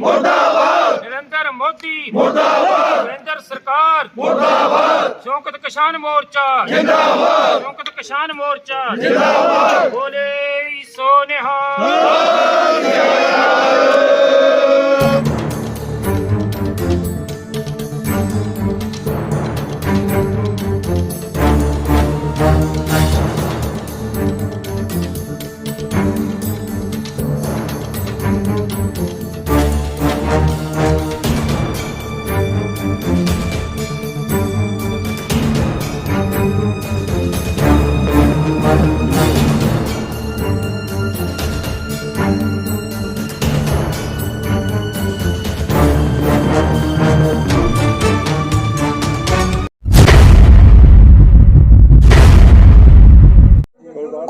ਮੁਰਦਾਬਾਦ। ਨਰਿੰਦਰ ਮੋਦੀ। ਮੁਰਦਾਬਾਦ। ਨਰਿੰਦਰ ਸਰਕਾਰ। ਮੁਰਦਾਬਾਦ। ਸ਼ੌਕਤ ਕਿਸਾਨ ਮੋਰਚਾ। ਜਿੰਦਾਬਾਦ। ਸ਼ੌਕਤ ਕਿਸਾਨ ਮੋਰਚਾ। ਜਿੰਦਾਬਾਦ। ਬੋਲੇ ਸੋ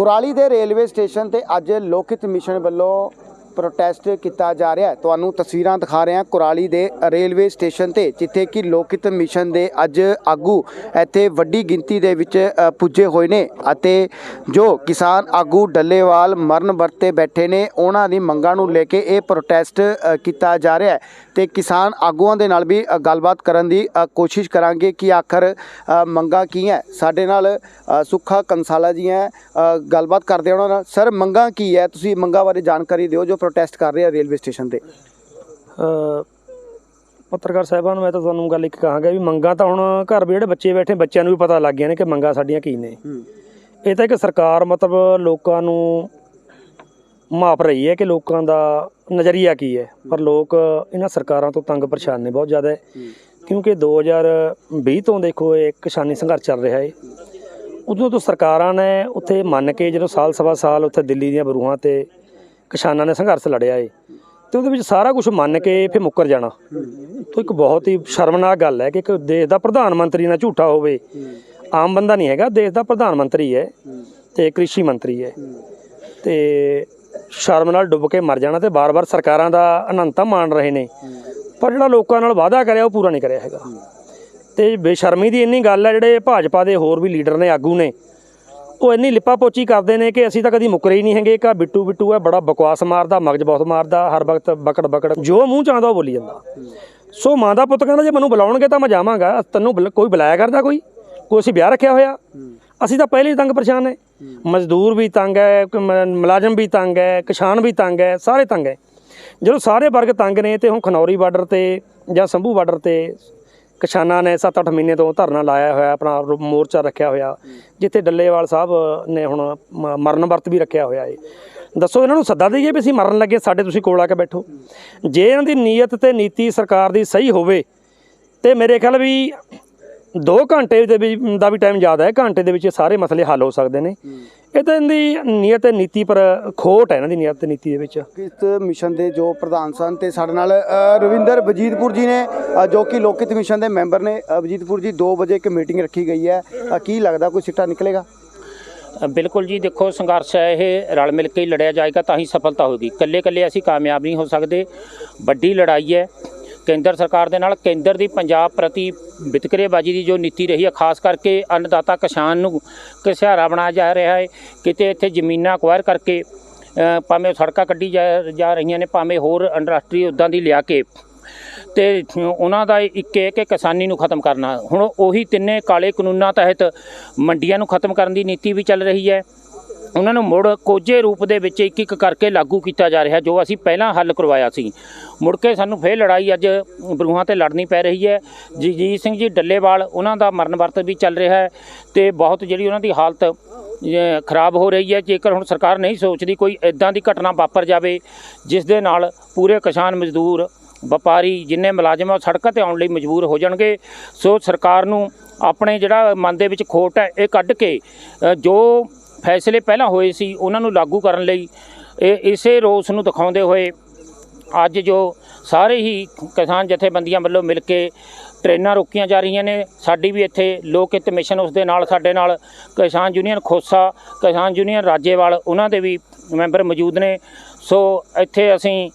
ਕੁਰਾਲੀ ਦੇ ਰੇਲਵੇ ਸਟੇਸ਼ਨ ਤੇ ਅੱਜ ਲੋਕਿਤ ਮਿਸ਼ਨ ਵੱਲੋਂ ਪ੍ਰੋਟੈਸਟ ਕੀਤਾ ਜਾ ਰਿਹਾ ਹੈ। ਤੁਹਾਨੂੰ ਤਸਵੀਰਾਂ ਦਿਖਾ ਰਹੇ ਹਾਂ। ਕੁਰਾਲੀ ਦੇ ਰੇਲਵੇ ਸਟੇਸ਼ਨ ਤੇ, ਜਿੱਥੇ ਕਿ ਲੋਕਿਤ ਮਿਸ਼ਨ ਦੇ ਅੱਜ ਆਗੂ ਇੱਥੇ ਵੱਡੀ ਗਿਣਤੀ ਦੇ ਵਿੱਚ ਪੁੱਜੇ ਹੋਏ ਨੇ ਅਤੇ ਜੋ ਕਿਸਾਨ ਆਗੂ ਡੱਲੇਵਾਲ ਮਰਨ ਵਰਤੇ ਬੈਠੇ ਨੇ, ਉਹਨਾਂ ਦੀ ਮੰਗਾਂ ਨੂੰ ਲੈ ਕੇ ਇਹ ਪ੍ਰੋਟੈਸਟ ਕੀਤਾ ਜਾ ਰਿਹਾ ਹੈ। ਤੇ ਕਿਸਾਨ ਆਗੂਆਂ ਦੇ ਨਾਲ ਵੀ ਗੱਲਬਾਤ ਕਰਨ ਦੀ ਕੋਸ਼ਿਸ਼ ਕਰਾਂਗੇ ਕਿ ਆਖਰ ਮੰਗਾਂ ਕੀ ਹੈ। ਸਾਡੇ ਨਾਲ ਸੁੱਖਾ ਕੰਸਾਲਾ ਜੀ ਹੈ। ਗੱਲਬਾਤ ਕਰਦੇ ਉਹਨਾਂ ਨਾਲ। ਸਰ, ਮੰਗਾਂ ਕੀ ਹੈ? ਤੁਸੀਂ ਮੰਗਾਂ ਬਾਰੇ ਜਾਣਕਾਰੀ ਦਿਓ ਜੋ ਪ੍ਰੋਟੈਸਟ ਕਰ ਰਹੇ ਆ ਰੇਲਵੇ ਸਟੇਸ਼ਨ ਤੇ। ਅ, ਪੱਤਰਕਾਰ ਸਾਹਿਬਾਨ ਨੂੰ ਮੈਂ ਤਾਂ ਤੁਹਾਨੂੰ ਗੱਲ ਇੱਕ ਕਹਾਂਗਾ ਵੀ ਮੰਗਾਂ ਤਾਂ ਹੁਣ ਘਰ ਵੀ ਜਿਹੜੇ ਬੱਚੇ ਬੈਠੇ ਬੱਚਿਆਂ ਨੂੰ ਵੀ ਪਤਾ ਲੱਗ ਗਿਆ ਨੇ ਕਿ ਮੰਗਾਂ ਸਾਡੀਆਂ ਕੀ ਨੇ। ਇਹ ਤਾਂ ਇੱਕ ਸਰਕਾਰ ਮਤਲਬ ਲੋਕਾਂ ਨੂੰ ਮਾਪ ਰਹੀ ਹੈ ਕਿ ਲੋਕਾਂ ਦਾ ਨਜ਼ਰੀਆ ਕੀ ਹੈ। ਪਰ ਲੋਕ ਇਹਨਾਂ ਸਰਕਾਰਾਂ ਤੋਂ ਤੰਗ ਪਰੇਸ਼ਾਨ ਨੇ ਬਹੁਤ ਜ਼ਿਆਦਾ। ਕਿਉਂਕਿ 2020 ਤੋਂ ਦੇਖੋ ਇਹ ਕਿਸਾਨੀ ਸੰਘਰਸ਼ ਚੱਲ ਰਿਹਾ ਹੈ। ਉਦੋਂ ਤੋਂ ਸਰਕਾਰਾਂ ਨੇ ਉੱਥੇ ਮੰਨ ਕੇ ਜਦੋਂ ਸਾਲ ਸਵਾ ਸਾਲ ਉੱਥੇ ਦਿੱਲੀ ਦੀਆਂ ਬਰੂਹਾਂ ਤੇ ਕਿਸਾਨਾਂ ਨੇ ਸੰਘਰਸ਼ ਲੜਿਆ ਏ ਤੇ ਉਹਦੇ ਵਿੱਚ ਸਾਰਾ ਕੁਝ ਮੰਨ ਕੇ ਫਿਰ ਮੁੱਕਰ ਜਾਣਾ। ਤਾਂ ਇੱਕ ਬਹੁਤ ਹੀ ਸ਼ਰਮਨਾਕ ਗੱਲ ਹੈ ਕਿ ਇੱਕ ਦੇਸ਼ ਦਾ ਪ੍ਰਧਾਨ ਮੰਤਰੀ ਨਾ ਝੂਠਾ ਹੋਵੇ। ਆਮ ਬੰਦਾ ਨਹੀਂ ਹੈਗਾ, ਦੇਸ਼ ਦਾ ਪ੍ਰਧਾਨ ਮੰਤਰੀ ਹੈ ਤੇ ਕ੍ਰਿਸ਼ੀ ਮੰਤਰੀ ਹੈ। ਤੇ ਸ਼ਰਮ ਨਾਲ ਡੁੱਬ ਕੇ ਮਰ ਜਾਣਾ ਤੇ ਬਾਰ-ਬਾਰ ਸਰਕਾਰਾਂ ਦਾ ਅਨੰਤਾ ਮਾਣ ਰਹੇ ਨੇ। ਪਰ ਜਿਹੜਾ ਲੋਕਾਂ ਨਾਲ ਵਾਅਦਾ ਕਰਿਆ, ਉਹ ਪੂਰਾ ਨਹੀਂ ਕਰਿਆ ਹੈਗਾ। ਤੇ ਬੇਸ਼ਰਮੀ ਦੀ ਇੰਨੀ ਗੱਲ ਹੈ, ਜਿਹੜੇ ਭਾਜਪਾ ਦੇ ਹੋਰ ਵੀ ਲੀਡਰ ਨੇ, ਆਗੂ ਨੇ ਉਹ ਇੰਨੀ ਲਿਪਾ ਪੋਚੀ ਕਰਦੇ ਨੇ ਕਿ ਅਸੀਂ ਤਾਂ ਕਦੀ ਮੁੱਕਰੇ ਹੀ ਨਹੀਂ ਹੈਗੇ। ਕਾ ਬਿੱਟੂ ਬਿੱਟੂ ਹੈ ਬੜਾ ਬਕਵਾਸ ਮਾਰਦਾ, ਮਗਜ ਬਹੁਤ ਮਾਰਦਾ, ਹਰ ਵਕਤ ਬਕੜ ਬਕੜ। ਜੋ ਮੂੰਹ 'ਚ ਆਉਂਦਾ ਉਹ ਬੋਲੀ ਜਾਂਦਾ। ਸੋ ਮਾਂ ਦਾ ਪੁੱਤ ਕਹਿੰਦਾ, ਜੇ ਮੈਨੂੰ ਬੁਲਾਉਣਗੇ ਤਾਂ ਮੈਂ ਜਾਵਾਂਗਾ। ਤੈਨੂੰ ਬੁਲਾ- ਕੋਈ ਬੁਲਾਇਆ ਕਰਦਾ ਕੋਈ? ਕੋਈ ਅਸੀਂ ਵਿਆਹ ਰੱਖਿਆ ਹੋਇਆ? ਅਸੀਂ ਤਾਂ ਪਹਿਲੇ ਹੀ ਤੰਗ ਪਰੇਸ਼ਾਨ ਹੈ ਮਜ਼ਦੂਰ ਵੀ ਤੰਗ ਹੈ ਮੁਲਾਜ਼ਮ ਵੀ ਤੰਗ ਹੈ, ਕਿਸਾਨ ਵੀ ਤੰਗ ਹੈ, ਸਾਰੇ ਤੰਗ ਹੈ। ਜਦੋਂ ਸਾਰੇ ਵਰਗ ਤੰਗ ਨੇ ਤੇ ਹੁਣ ਖਨੌਰੀ ਬਾਰਡਰ ਤੇ ਜਾਂ ਸੰਭੂ ਬਾਰਡਰ ਤੇ ਕਿਸਾਨਾਂ ਨੇ 7-8 ਮਹੀਨੇ ਤੋਂ ਧਰਨਾ ਲਾਇਆ ਹੋਇਆ, ਆਪਣਾ ਰੋ- ਮੋਰਚਾ ਰੱਖਿਆ ਹੋਇਆ, ਜਿੱਥੇ ਡੱਲੇਵਾਲ ਸਾਹਿਬ ਨੇ ਹੁਣ ਮ- ਮਰਨ ਵਰਤ ਵੀ ਰੱਖਿਆ ਹੋਇਆ ਏ। ਦੱਸੋ ਇਹਨਾਂ ਨੂੰ ਸੱਦਾ ਦੇਈਏ ਵੀ ਅਸੀਂ ਮਰਨ ਲੱਗੇ, ਸਾਡੇ ਤੁਸੀਂ ਕੋਲ ਆ ਕੇ ਬੈਠੋ। ਜੇ ਇਹਨਾਂ ਦੀ ਨੀਅਤ ਤੇ ਨੀਤੀ ਸਰਕਾਰ ਦੀ ਸਹੀ ਹੋਵੇ, ਤੇ ਮੇਰੇ ਖਿਆਲ ਵੀ 2 ਘੰਟੇ ਦੇ ਵਿੱਚ ਦਾ ਵੀ ਟਾਈਮ ਜ਼ਿਆਦਾ ਹੈ ਘੰਟੇ ਦੇ ਵਿੱਚ ਇਹ ਸਾਰੇ ਮਸਲੇ ਹੱਲ ਹੋ ਸਕਦੇ ਨੇ। ਇਹ ਤਾਂ ਇਹਦੀ ਨੀਅਤ ਤੇ ਨੀਤੀ ਪਰ ਖੋਟ ਹੈ ਇਹਨਾਂ ਦੀ ਨੀਅਤ ਤੇ ਨੀਤੀ ਦੇ ਵਿੱਚ। ਇਸ ਮਿਸ਼ਨ ਦੇ ਜੋ ਪ੍ਰਧਾਨ ਸਨ ਤੇ ਸਾਡੇ ਨਾਲ ਰਵਿੰਦਰ ਵਜੀਦਪੁਰ ਜੀ ਨੇ ਜੋ ਕਿ ਲੋਕਿਤ ਮਿਸ਼ਨ ਦੇ ਮੈਂਬਰ ਨੇ ਵਜੀਦਪੁਰ ਜੀ 2 ਵਜੇ ਇੱਕ ਮੀਟਿੰਗ ਰੱਖੀ ਗਈ ਹੈ। ਕੀ ਲੱਗਦਾ ਕੋਈ ਸਿੱਟਾ ਨਿਕਲੇਗਾ? ਬਿਲਕੁਲ ਜੀ ਦੇਖੋ ਸੰਘਰਸ਼ ਹੈ ਇਹ ਰਲ ਮਿਲ ਕੇ ਹੀ ਲੜਿਆ ਜਾਏਗਾ ਤਾਂ ਹੀ ਸਫਲਤਾ ਹੋਏਗੀ। ਇਕੱਲੇ ਇਕੱਲੇ ਅਸੀਂ ਕਾਮਯਾਬ ਨਹੀਂ ਹੋ ਸਕਦੇ। ਵੱਡੀ ਲੜਾਈ ਹੈ। ਕੇਂਦਰ ਸਰਕਾਰ ਦੇ ਨਾਲ ਕੇਂਦਰ ਦੀ ਪੰਜਾਬ ਪ੍ਰਤੀ ਵਿਤਕਰੇਬਾਜ਼ੀ ਦੀ ਜੋ ਨੀਤੀ ਰਹੀ ਹੈ ਖਾਸ ਕਰਕੇ ਅੰਨਦਾਤਾ ਕਿਸਾਨ ਨੂੰ ਘਸਿਆਰਾ ਬਣਾਇਆ ਜਾ ਰਿਹਾ ਹੈ ਕਿਤੇ ਇੱਥੇ ਜ਼ਮੀਨਾਂ ਅਕਵਾਇਰ ਕਰਕੇ ਅ, ਭਾਵੇਂ ਸੜਕਾਂ ਕੱਢੀ ਜਾ ਜਾ ਰਹੀਆਂ ਨੇ ਭਾਵੇਂ ਹੋਰ ਇੰਡਸਟਰੀ ਉੱਦਾਂ ਦੀ ਲਿਆ ਕੇ। ਤੇ ਉਹਨਾਂ ਦਾ ਇੱਕ ਇਹ ਕਿ ਕਿਸਾਨੀ ਨੂੰ ਖਤਮ ਕਰਨਾ। ਹੁਣ ਉਹੀ ਤਿੰਨੇ ਕਾਲੇ ਕਾਨੂੰਨਾਂ ਤਹਿਤ ਮੰਡੀਆਂ ਨੂੰ ਖਤਮ ਕਰਨ ਦੀ ਨੀਤੀ ਵੀ ਚੱਲ ਰਹੀ ਹੈ। ਉਹਨਾਂ ਨੂੰ ਮੁੜ ਕੋਝੇ ਰੂਪ ਦੇ ਵਿੱਚ ਇੱਕ ਇੱਕ ਕਰਕੇ ਲਾਗੂ ਕੀਤਾ ਜਾ ਰਿਹਾ ਜੋ ਅਸੀਂ ਪਹਿਲਾਂ ਹੱਲ ਕਰਵਾਇਆ ਸੀ। ਮੁੜ ਕੇ ਸਾਨੂੰ ਫੇਰ ਲੜਾਈ ਅੱਜ ਬਰੂਹਾਂ ਤੇ ਲੜਨੀ ਪੈ ਰਹੀ ਹੈ। ਜਗਜੀਤ ਸਿੰਘ ਜੀ ਡੱਲੇਵਾਲ, ਉਹਨਾਂ ਦਾ ਮਰਨ ਵਰਤ ਵੀ ਚੱਲ ਰਿਹਾ ਹੈ ਤੇ ਬਹੁਤ ਜਿਹੜੀ ਉਹਨਾਂ ਦੀ ਹਾਲਤ ਖਰਾਬ ਹੋ ਰਹੀ ਹੈ। ਜੇਕਰ ਹੁਣ ਸਰਕਾਰ ਨਹੀਂ ਸੋਚਦੀ ਕੋਈ ਇਦਾਂ ਦੀ ਘਟਨਾ ਵਾਪਰ ਜਾਵੇ, ਜਿਸ ਦੇ ਨਾਲ ਪੂਰੇ ਕਿਸਾਨ ਮਜ਼ਦੂਰ, ਵਪਾਰੀ ਜਿੰਨੇ ਮੁਲਾਜ਼ਮ ਆ ਸੜਕਾਂ ਤੇ ਆਉਣ ਲਈ ਮਜਬੂਰ ਹੋ ਜਾਣਗੇ। ਸੋ ਸਰਕਾਰ ਨੂੰ ਆਪਣੇ ਜਿਹੜਾ ਮਨ ਦੇ ਵਿੱਚ ਖੋਟ ਹੈ, ਇਹ ਕੱਢ ਕੇ ਜੋ ਫੈਸਲੇ ਪਹਿਲਾਂ ਹੋਏ ਸੀ, ਉਹਨਾਂ ਨੂੰ ਲਾਗੂ ਕਰਨ ਲਈ। ਇਹ ਇਸੇ ਰੋਸ ਨੂੰ ਦਿਖਾਉਂਦੇ ਹੋਏ ਅੱਜ ਜੋ ਸਾਰੇ ਹੀ ਕਿਸਾਨ ਜਥੇਬੰਦੀਆਂ ਵੱਲੋਂ ਮਿਲ ਕੇ ਟ੍ਰੇਨਾਂ ਰੋਕੀਆਂ ਜਾ ਰਹੀਆਂ ਨੇ, ਸਾਡੀ ਵੀ ਇੱਥੇ ਲੋਕ ਹਿੱਤ ਮਿਸ਼ਨ ਉਸ ਦੇ ਨਾਲ, ਸਾਡੇ ਨਾਲ ਕਿਸਾਨ ਯੂਨੀਅਨ ਖੋਸਾ, ਕਿਸਾਨ ਯੂਨੀਅਨ ਰਾਜੇਵਾਲ, ਉਹਨਾਂ ਦੇ ਵੀ ਮੈਂਬਰ ਮੌਜੂਦ ਨੇ। ਸੋ ਇੱਥੇ ਅਸੀਂ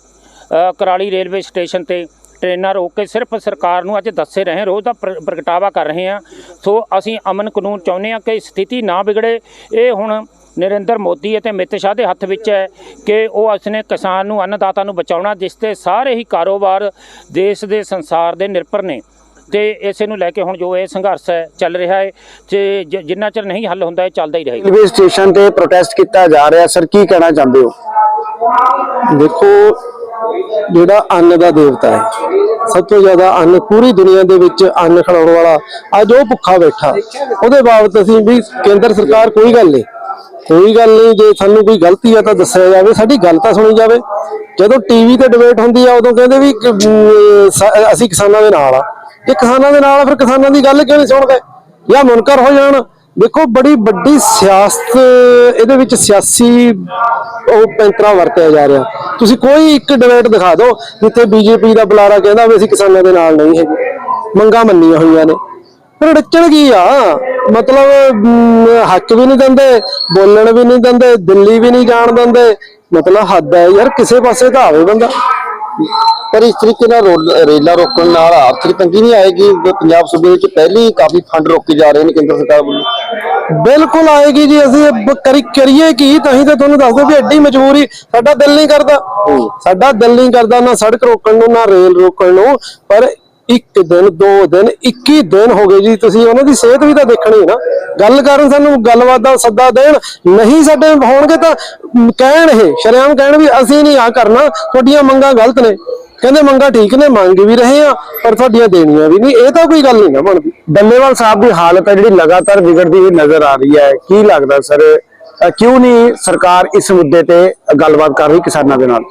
ਕਰਾਲੀ ਰੇਲਵੇ ਸਟੇਸ਼ਨ ਤੇ ਟ੍ਰੇਨਾਂ ਰੋਕ ਕੇ ਸਿਰਫ ਸਰਕਾਰ ਨੂੰ ਅੱਜ ਦੱਸੇ ਰਹੇ ਰੋਜ਼ ਦਾ ਪ੍ਰ- ਪ੍ਰਗਟਾਵਾ ਕਰ ਰਹੇ ਹਾਂ। ਸੋ ਅਸੀਂ ਅਮਨ ਕਾਨੂੰਨ ਚਾਹੁੰਦੇ ਹਾਂ ਕਿ ਸਥਿਤੀ ਨਾ ਵਿਗੜੇ। ਇਹ ਹੁਣ ਨਰਿੰਦਰ ਮੋਦੀ ਅਤੇ ਅਮਿਤ ਸ਼ਾਹ ਦੇ ਹੱਥ ਵਿੱਚ ਹੈ ਕਿ ਉਹ ਉਸਨੇ ਕਿਸਾਨ ਨੂੰ ਅੰਨਦਾਤਾ ਨੂੰ ਬਚਾਉਣਾ ਜਿਸ ਤੇ ਸਾਰੇ ਹੀ ਕਾਰੋਬਾਰ ਦੇਸ਼ ਦੇ ਸੰਸਾਰ ਦੇ ਨਿਰਭਰ ਨੇ। ਤੇ ਇਸੇ ਨੂੰ ਲੈ ਕੇ ਹੁਣ ਜੋ ਇਹ ਸੰਘਰਸ਼ ਹੈ ਚੱਲ ਰਿਹਾ ਹੈ ਤੇ ਜ- ਜਿੰਨਾ ਚਿਰ ਨਹੀਂ ਹੱਲ ਹੁੰਦਾ ਇਹ ਚੱਲਦਾ ਹੀ ਰਹੇਗਾ। ਰੇਲਵੇ ਸਟੇਸ਼ਨ ਤੇ ਪ੍ਰੋਟੈਸਟ ਕੀਤਾ ਜਾ ਰਿਹਾ। ਸਰ ਕੀ ਕਹਿਣਾ ਚਾਹੁੰਦੇ ਹੋ? ਦੇਖੋ ਜਿਹੜਾ ਅੰਨ ਦਾ ਦੇਵਤਾ ਹੈ। ਸਭ ਤੋਂ ਜ਼ਿਆਦਾ ਅੰਨ ਪੂਰੀ ਦੁਨੀਆ ਦੇ ਵਿੱਚ ਅੰਨ ਖਿਲਾਉਣ ਵਾਲਾ ਅੱਜ ਉਹ ਭੁੱਖਾ ਬੈਠਾ। ਉਹਦੇ ਬਾਬਤ ਅਸੀਂ ਵੀ ਕੇਂਦਰ ਸਰਕਾਰ ਕੋਈ ਗੱਲ ਨਹੀਂ। ਕੋਈ ਗੱਲ ਨਹੀਂ, ਜੇ ਸਾਨੂੰ ਕੋਈ ਗਲਤੀ ਆ ਤਾਂ ਦੱਸਿਆ ਜਾਵੇ, ਸਾਡੀ ਗੱਲ ਤਾਂ ਸੁਣੀ ਜਾਵੇ। ਜਦੋਂ ਟੀਵੀ ਤੇ ਡਿਬੇਟ ਹੁੰਦੀ ਆ, ਉਦੋਂ ਕਹਿੰਦੇ ਵੀ ਅਸੀਂ ਕਿਸਾਨਾਂ ਦੇ ਨਾਲ ਆ। ਜੇ ਕਿਸਾਨਾਂ ਦੇ ਨਾਲ ਫਿਰ ਕਿਸਾਨਾਂ ਦੀ ਗੱਲ ਕਿਉਂ ਨਹੀਂ ਸੁਣਦੇ ਜਾਂ ਮੁਨਕਰ ਹੋ ਜਾਣ? ਦੇਖੋ, ਬੜੀ ਵੱਡੀ ਸਿਆਸਤ, ਇਹਦੇ ਵਿੱਚ ਸਿਆਸੀ ਉਹ ਪੈਂਤਰਾ ਵਰਤਿਆ ਜਾ ਰਿਹਾ। ਤੁਸੀਂ ਕੋਈ ਇੱਕ ਡਿਬੇਟ ਦਿਖਾ ਦਿਓ, ਜਿੱਥੇ ਬੀਜੇਪੀ ਦਾ ਬੁਲਾਰਾ ਕਹਿੰਦਾ ਵੀ ਅਸੀਂ ਕਿਸਾਨਾਂ ਦੇ ਨਾਲ ਨਹੀਂ ਹੈਗੇ। ਮੰਗਾਂ ਮੰਨੀਆਂ ਹੋਈਆਂ ਨੇ। ਫਿਰ ਡਿੱਚਣ ਕੀ ਆ? ਮਤਲਬ ਹੱਕ ਵੀ ਨਹੀਂ ਦਿੰਦੇ, ਬੋਲਣ ਵੀ ਨਹੀਂ ਦਿੰਦੇ, ਦਿੱਲੀ ਵੀ ਨਹੀਂ ਜਾਣ ਦਿੰਦੇ। ਮਤਲਬ ਹੱਦ ਹੈ ਯਾਰ, ਕਿਸੇ ਪਾਸੇ ਤਾਂ ਆਵੇ ਬੰਦਾ। ਪਰ ਇਸ ਤਰੀਕੇ ਨਾਲ ਰੋਡ- ਰੇਲਾਂ ਰੋਕਣ ਨਾਲ ਆਰਥਿਕ ਤੰਗੀ ਨਹੀਂ ਆਏਗੀ। ਪੰਜਾਬ ਸੂਬੇ ਵਿੱਚ ਪਹਿਲੀ ਕਾਫੀ ਫੰਡ ਰੋਕੇ ਜਾ ਰਹੇ ਨੇ ਕੇਂਦਰ ਸਰਕਾਰ ਵੱਲੋਂ। ਬਿਲਕੁਲ ਆਏਗੀ ਜੀ ਅਸੀਂ ਕਰੀ ਕਰੀਏ ਕੀ? ਤਾਂ ਹੀ ਤਾਂ ਤੁਹਾਨੂੰ ਦੱਸਦੇ ਵੀ ਐਡੀ ਮਜਬੂਰੀ ਸਾਡਾ ਦਿਲ ਨਹੀਂ ਕਰਦਾ। ਸਾਡਾ ਦਿਲ ਨਹੀਂ ਕਰਦਾ ਨਾ ਸੜਕ ਰੋਕਣ ਨੂੰ ਨਾ ਰੇਲ ਰੋਕਣ ਨੂੰ। ਪਰ ਇੱਕ ਦਿਨ ਦੋ ਦਿਨ 21 ਦਿਨ ਹੋ ਗਏ ਜੀ ਤੁਸੀਂ ਉਹਨਾਂ ਦੀ ਸਿਹਤ ਵੀ ਤਾਂ ਦੇਖਣੀ ਹੈ ਨਾ। ਗੱਲ ਕਰਨ ਸਾਨੂੰ ਗੱਲਬਾਤ ਦਾ ਸੱਦਾ ਦੇਣ। ਨਹੀਂ ਸਾਡੇ ਹੋਣਗੇ ਤਾਂ ਕਹਿਣ ਇਹ ਸ਼ਰੇਆਮ ਕਹਿਣ ਵੀ ਅਸੀਂ ਨਹੀਂ ਆ ਕਰਨਾ। ਤੁਹਾਡੀਆਂ ਮੰਗਾਂ ਗਲਤ ਨੇ। ਕਹਿੰਦੇ ਮੰਗਾਂ ਠੀਕ ਨੇ ਮੰਗ ਵੀ ਰਹੇ ਆ ਪਰ ਤੁਹਾਡੀਆਂ ਦੇਣੀਆਂ ਵੀ ਨਹੀਂ। ਇਹ ਤਾਂ ਕੋਈ ਗੱਲ ਨਹੀਂ ਨਾ ਬਣਦੀ। ਡੱਲੇਵਾਲ ਸਾਹਿਬ ਦੀ ਹਾਲਤ ਹੈ ਜਿਹੜੀ ਲਗਾਤਾਰ ਵਿਗੜਦੀ ਹੋਈ ਨਜ਼ਰ ਆ ਰਹੀ ਹੈ। ਕੀ ਲੱਗਦਾ ਸਰ ਕਿਉਂ ਨਹੀਂ ਸਰਕਾਰ ਇਸ ਮੁੱਦੇ ਤੇ ਗੱਲਬਾਤ ਕਰ ਰਹੀ ਕਿਸਾਨਾਂ ਦੇ ਨਾਲ?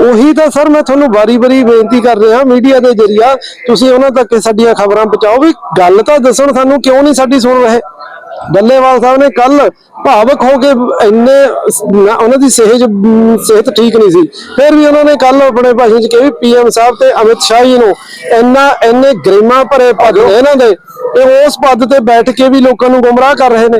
ਉਹੀ ਤਾਂ ਸਰ ਮੈਂ ਤੁਹਾਨੂੰ ਵਾਰੀ-ਵਾਰੀ ਬੇਨਤੀ ਕਰ ਰਿਹਾ ਮੀਡੀਆ ਦੇ ਜਰੀਆ। ਤੁਸੀਂ ਉਹਨਾਂ ਤੱਕ ਸਾਡੀਆਂ ਖਬਰਾਂ ਪਹੁੰਚਾਓ ਵੀ ਗੱਲ ਤਾਂ ਦੱਸਣ ਸਾਨੂੰ ਕਿਉਂ ਨਹੀਂ ਸਾਡੀ ਸੁਣ ਰਹੇ। ਡੱਲੇਵਾਲ ਸਾਹਿਬ ਨੇ ਕੱਲ ਭਾਵਕ ਹੋ ਕੇ ਇੰਨੇ ਉਹਨਾਂ ਦੀ ਸਿਹਤ ਸਿਹਤ ਠੀਕ ਨਹੀਂ ਸੀ। ਫਿਰ ਵੀ ਉਹਨਾਂ ਨੇ ਕੱਲ ਆਪਣੇ ਭਾਸ਼ਣ 'ਚ ਕਿਹਾ ਵੀ ਪੀਐਮ ਸਾਹਿਬ ਤੇ ਅਮਿਤ ਸ਼ਾਹ ਜੀ ਨੂੰ ਇੰਨਾ ਇੰਨੇ ਗਰਿਮਾ ਭਰੇ ਪਦ ਨੇ ਇਹਨਾਂ ਦੇ ਇਹ ਉਸ ਪਦ ਤੇ ਬੈਠ ਕੇ ਵੀ ਲੋਕਾਂ ਨੂੰ ਗੁੰਮਰਾਹ ਕਰ ਰਹੇ ਨੇ।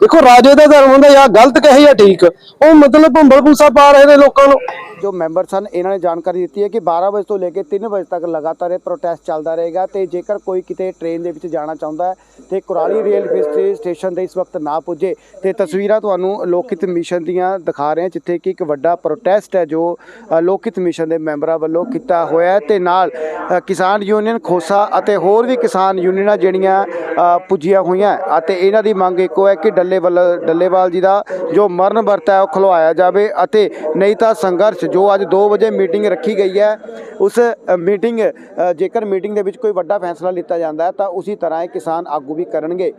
ਦੇਖੋ ਰਾਜੇ ਦਾ ਧਰਮ ਹੁੰਦਾ ਜਾਂ ਗਲਤ ਕਹੇ ਜਾਂ ਠੀਕ ਉਹ ਮਤਲਬ ਭੰਬਲ ਭੂਸਾ ਪਾ ਰਹੇ ਨੇ ਲੋਕਾਂ ਨੂੰ। ਜੋ ਮੈਂਬਰ ਸਨ, ਇਹਨਾਂ ਨੇ ਜਾਣਕਾਰੀ ਦਿੱਤੀ ਹੈ ਕਿ 12 ਵਜੇ ਤੋਂ ਲੈ ਕੇ 3 ਵਜੇ ਤੱਕ ਲਗਾਤਾਰ ਇਹ ਪ੍ਰੋਟੈਸਟ ਚੱਲਦਾ ਰਹੇਗਾ ਤੇ ਜੇਕਰ ਕੋਈ ਕਿਤੇ ਟ੍ਰੇਨ ਦੇ ਵਿੱਚ ਜਾਣਾ ਚਾਹੁੰਦਾ ਹੈ ਤੇ ਕੁਰਾਲੀ ਰੇਲਵੇ ਸਟੇ- ਸਟੇਸ਼ਨ ਤੇ ਇਸ ਵਕਤ ਨਾ ਪੁੱਜੇ, ਤੇ ਤਸਵੀਰਾਂ ਤੁਹਾਨੂੰ ਲੋਕਿਤ ਮਿਸ਼ਨ ਦੀਆਂ ਦਿਖਾ ਰਹੇ ਹਾਂ, ਜਿੱਥੇ ਕਿ ਇੱਕ ਵੱਡਾ ਪ੍ਰੋਟੈਸਟ ਹੈ ਜੋ ਲੋਕਿਤ ਮਿਸ਼ਨ ਦੇ ਮੈਂਬਰਾਂ ਵੱਲੋਂ ਕੀਤਾ ਹੋਇਆ ਹੈ ਤੇ ਨਾਲ ਕਿਸਾਨ ਯੂਨੀਅਨ ਖੋਸਾ ਅਤੇ ਹੋਰ ਵੀ ਕਿਸਾਨ ਯੂਨੀਅਨਾਂ ਜਿਹੜੀਆਂ ਪੁੱਜੀਆਂ ਹੋਈਆਂ ਅਤੇ ਇਹਨਾਂ ਦੀ ਮੰਗ ਇੱਕੋ ਹੈ ਕਿ ਡੱਲੇਵਾਲ ਡੱਲੇਵਾਲ ਜੀ ਦਾ ਜੋ ਮਰਨ ਵਰਤ ਹੈ ਉਹ ਖੁਲਵਾਇਆ ਜਾਵੇ ਅਤੇ ਨਹੀਂ ਤਾਂ ਸੰਘਰਸ਼ ਜੋ ਅੱਜ 2 ਵਜੇ ਮੀਟਿੰਗ ਰੱਖੀ ਗਈ ਹੈ, ਉਸ ਮੀਟਿੰਗ ਜੇਕਰ ਮੀਟਿੰਗ ਦੇ ਵਿੱਚ ਕੋਈ ਵੱਡਾ ਫੈਸਲਾ ਲਿੱਤਾ ਜਾਂਦਾ ਹੈ, ਤਾਂ ਉਸੇ ਤਰ੍ਹਾਂ ਇਹ ਕਿਸਾਨ ਆਗੂ ਵੀ ਕਰਨਗੇ।